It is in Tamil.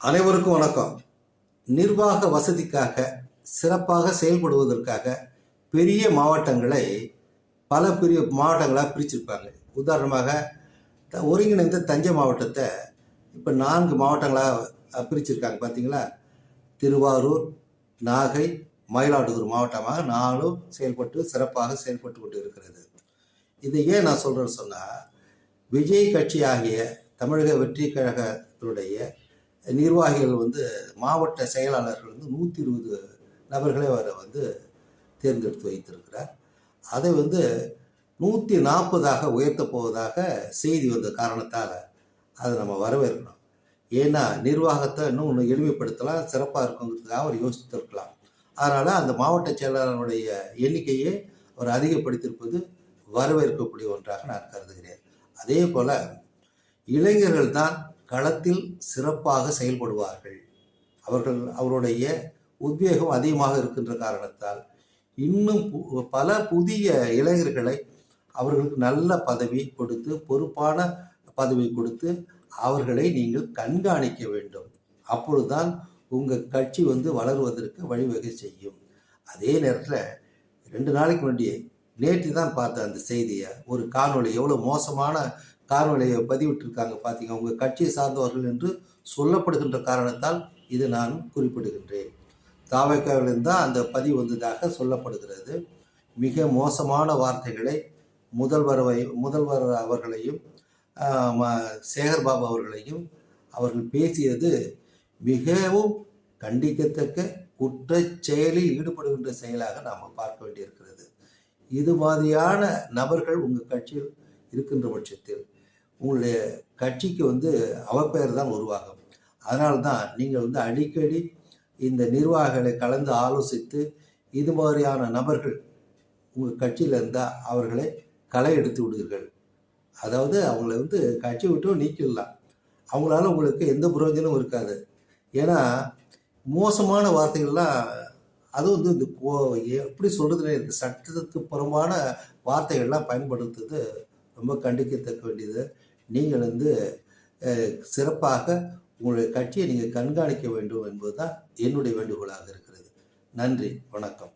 அனைவருக்கும் வணக்கம். நிர்வாக வசதிக்காக சிறப்பாக செயல்படுவதற்காக பெரிய மாவட்டங்களை பல பெரிய மாவட்டங்களாக பிரிச்சிருப்பாங்க. உதாரணமாக த- ஒருங்கிணைந்த தஞ்சை மாவட்டத்தை இப்போ நான்கு மாவட்டங்களாக பிரிச்சிருக்காங்க பார்த்தீங்களா திருவாரூர் நாகை மயிலாடுதுறை மாவட்டமாக நாளும் செயல்பட்டு சிறப்பாக செயல்பட்டு கொண்டு இருக்கிறது இதை ஏன் நான் சொல்கிறேன்னு சொன்னால் விஜய் கட்சி ஆகிய தமிழக வெற்றி கழகத்தினுடைய நிர்வாகிகள் வந்து மாவட்ட செயலாளர்கள் வந்து நூற்றி இருபது நபர்களை அவரை வந்து தேர்ந்தெடுத்து வைத்திருக்கிறார். அதை வந்து நூற்றி நாற்பதாக உயர்த்தப் போவதாக செய்தி வந்த காரணத்தால் அதை நம்ம வரவேற்கணும் ஏன்னா நிர்வாகத்தை இன்னும் ஒன்று எளிமைப்படுத்தலாம் சிறப்பாக இருக்குங்கிறதுக்காக அவர் யோசித்திருக்கலாம். அதனால் அந்த மாவட்ட செயலாளருடைய எண்ணிக்கையை அவர் அதிகப்படுத்தியிருப்பது வரவேற்கக்கூடிய ஒன்றாக நான் கருதுகிறேன். அதே போல் இளைஞர்கள் தான் களத்தில் சிறப்பாக செயல்படுவார்கள். அவர்கள் அவருடைய உத்வேகம் அதிகமாக இருக்கின்ற காரணத்தால் இன்னும் பு- பல புதிய இளைஞர்களை அவர்களுக்கு நல்ல பதவி கொடுத்து பொறுப்பான பதவி கொடுத்து அவர்களை நீங்கள் கண்காணிக்க வேண்டும். அப்பொழுதுதான் உங்கள் கட்சி வந்து வளருவதற்கு வழிவகை செய்யும். அதே நேரத்தில் ரெண்டு நாளைக்கு முன்னாடி நேற்று தான் பார்த்தேன் அந்த செய்தியை ஒரு காணொளி எவ்வளோ மோசமான காணொலியை பதிவிட்டிருக்காங்க பார்த்தீங்க உங்கள் கட்சியை சார்ந்தவர்கள் என்று சொல்லப்படுகின்ற காரணத்தால் இது நான் குறிப்பிடுகின்றேன். தாவக்காவிலிருந்து தான் அந்த பதிவு வந்ததாக சொல்லப்படுகிறது. மிக மோசமான வார்த்தைகளை முதல்வரவை முதல்வர் அவர்களையும் சேகர்பாபு அவர்களையும் அவர்கள் பேசியது மிகவும் கண்டிக்கத்தக்க குற்ற செயலில் ஈடுபடுகின்ற செயலாக நாம் பார்க்க வேண்டியிருக்கிறது. இது மாதிரியான நபர்கள் உங்கள் கட்சியில் இருக்கின்ற பட்சத்தில் உங்களுடைய கட்சிக்கு வந்து அவப்பெயர் தான் உருவாகும். அதனால தான் நீங்கள் வந்து அடிக்கடி இந்த நிர்வாகிகளை கலந்து ஆலோசித்து இது மாதிரியான நபர்கள் உங்கள் கட்சியில் இருந்தால் அவர்களை களை எடுத்து விடுவீர்கள். அதாவது அவங்கள வந்து கட்சி விட்டும் நீக்கிடலாம். அவங்களால உங்களுக்கு எந்த பிரயோஜனமும் இருக்காது. ஏன்னா மோசமான வார்த்தைகள்லாம் அது வந்து இந்த கோ எப்படி சொல்கிறதுனே இருக்குது சட்டத்துக்கு புறம்பான வார்த்தைகள்லாம் பயன்படுத்துறது ரொம்ப கண்டிக்கத்தக்க வேண்டியது. நீங்கள் வந்து சிறப்பாக உங்களுடைய கட்சியை நீங்கள் கண்காணிக்க வேண்டும் என்பதுதான் என்னுடைய வேண்டுகோளாக இருக்கிறது. நன்றி வணக்கம்.